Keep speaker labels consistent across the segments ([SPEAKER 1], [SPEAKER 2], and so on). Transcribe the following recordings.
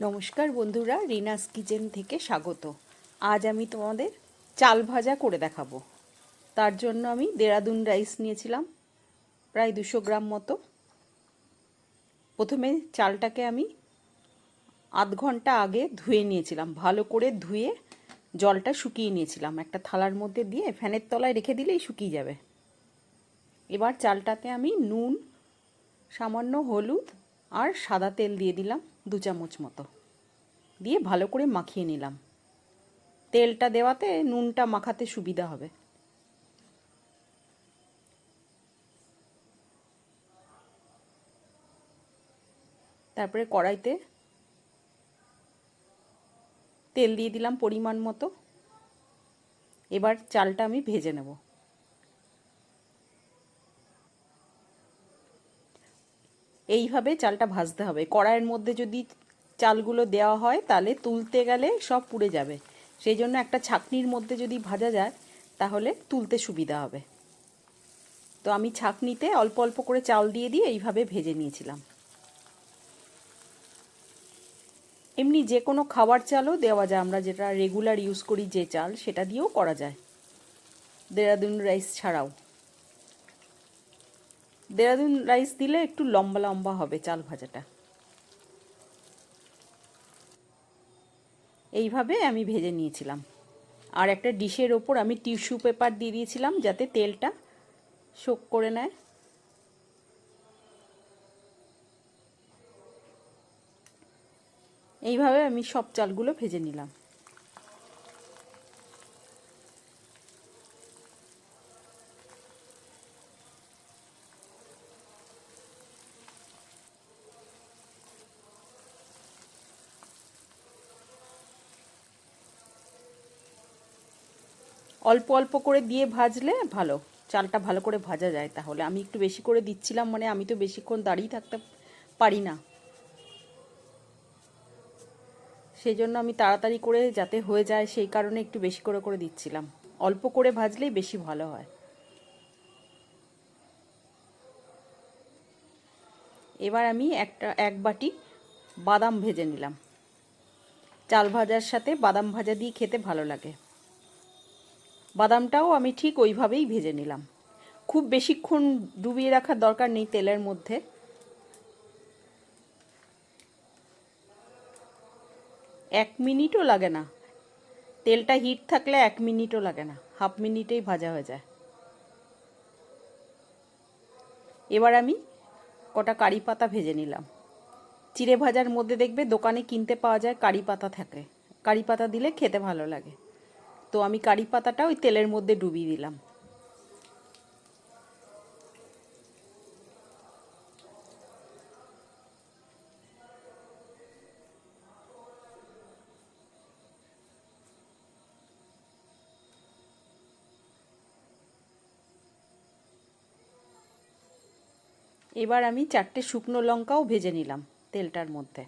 [SPEAKER 1] নমস্কার বন্ধুরা, রিনাস কিচেন থেকে স্বাগত। আজ আমি তোমাদের চাল ভাজা করে দেখাবো। তার জন্য আমি দেরাদুন রাইস নিয়েছিলাম, প্রায় দুশো গ্রাম মতো। প্রথমে চালটাকে আমি আধ ঘণ্টা আগে ধুয়ে নিয়েছিলাম, ভালো করে ধুয়ে জলটা শুকিয়ে নিয়েছিলাম। একটা থালার মধ্যে দিয়ে ফ্যানের তলায় রেখে দিলেই শুকিয়ে যাবে। এবার চালটাতে আমি নুন, সামান্য হলুদ আর সাদা তেল দিয়ে দিলাম দু চামচ মতো। দিয়ে ভালো করে মাখিয়ে নিলাম। তেলটা দেওয়াতে নুনটা মাখাতে সুবিধা হবে। তারপরে কড়াইতে তেল দিয়ে দিলাম পরিমাণ মতো। এবার চালটা আমি ভেজে নেব। এইভাবে চালটা ভাজতে হবে। কড়াইয়ের মধ্যে যদি চালগুলো দেওয়া হয়, তাহলে তুলতে গেলে সব পুড়ে যাবে। সেই জন্য একটা ছাকনির মধ্যে যদি ভাজা যায়, তাহলে তুলতে সুবিধা হবে। তো আমি ছাকনিতে অল্প অল্প করে চাল দিয়ে দিয়ে এইভাবে ভেজে নিয়েছিলাম। এমনি যে কোনো খাবার চালও দেওয়া যায়। আমরা যেটা রেগুলার ইউজ করি যে চাল, সেটা দিয়েও করা যায়। দেরাদুন রাইস ছাড়াও। দেরাদুন রাইস দিলে একটু লম্বা লম্বা হবে চাল ভাজাটা। এইভাবে আমি ভেজে নিয়েছিলাম। আর একটা ডিশের ওপর আমি টিস্যু পেপার দিয়ে দিয়েছিলাম যাতে তেলটা শোক করে নেয়। এইভাবে আমি সব চালগুলো ভেজে নিলাম। অল্প অল্প করে দিয়ে ভাজলে ভালো। চালটা ভালো করে ভাজা যায় তাহলে। আমি একটু বেশি করে দিচ্ছিলাম মানে আমি তো বেশিক্ষণ দাঁড়িয়ে থাকতে পারি না। সেই জন্য আমি তাড়াতাড়ি করে যাতে হয়ে যায় সেই কারণে একটু বেশি করে করে দিচ্ছিলাম। অল্প করে ভাজলেই বেশি ভালো হয়। এবার আমি একটা, এক বাটি বাদাম ভেজে নিলাম। চাল ভাজার সাথে বাদাম ভাজা দিয়ে খেতে ভালো লাগে। বাদামটাও আমি ঠিক ওইভাবেই ভেজে নিলাম। খুব বেশিক্ষণ ডুবিয়ে রাখার দরকার নেই তেলের মধ্যে। এক মিনিটও লাগে না। তেলটা হিট থাকলে এক মিনিটও লাগে না। হাফ মিনিটেই ভাজা হয়ে যায়। এবার আমি কটা কারি পাতা ভেজে নিলাম। চিড়ে ভাজার মধ্যে দেখবে দোকানে কিনতে পাওয়া যায় কারি পাতা থাকে। কারি পাতা দিলে খেতে ভালো লাগে। তো আমি কারি পাতাটা ওই তেলের মধ্যে ডুবিয়ে দিলাম। এবার আমি চারটে শুকনো লঙ্কাও ভেজে নিলাম তেলটার মধ্যে।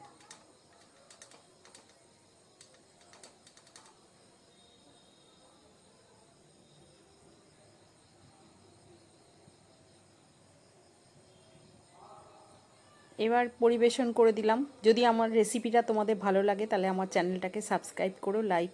[SPEAKER 1] এবার পরিবেশন করে দিলাম। যদি আমার রেসিপিটা তোমাদের ভালো লাগে, তাহলে আমার চ্যানেলটাকে সাবস্ক্রাইব করো লাইক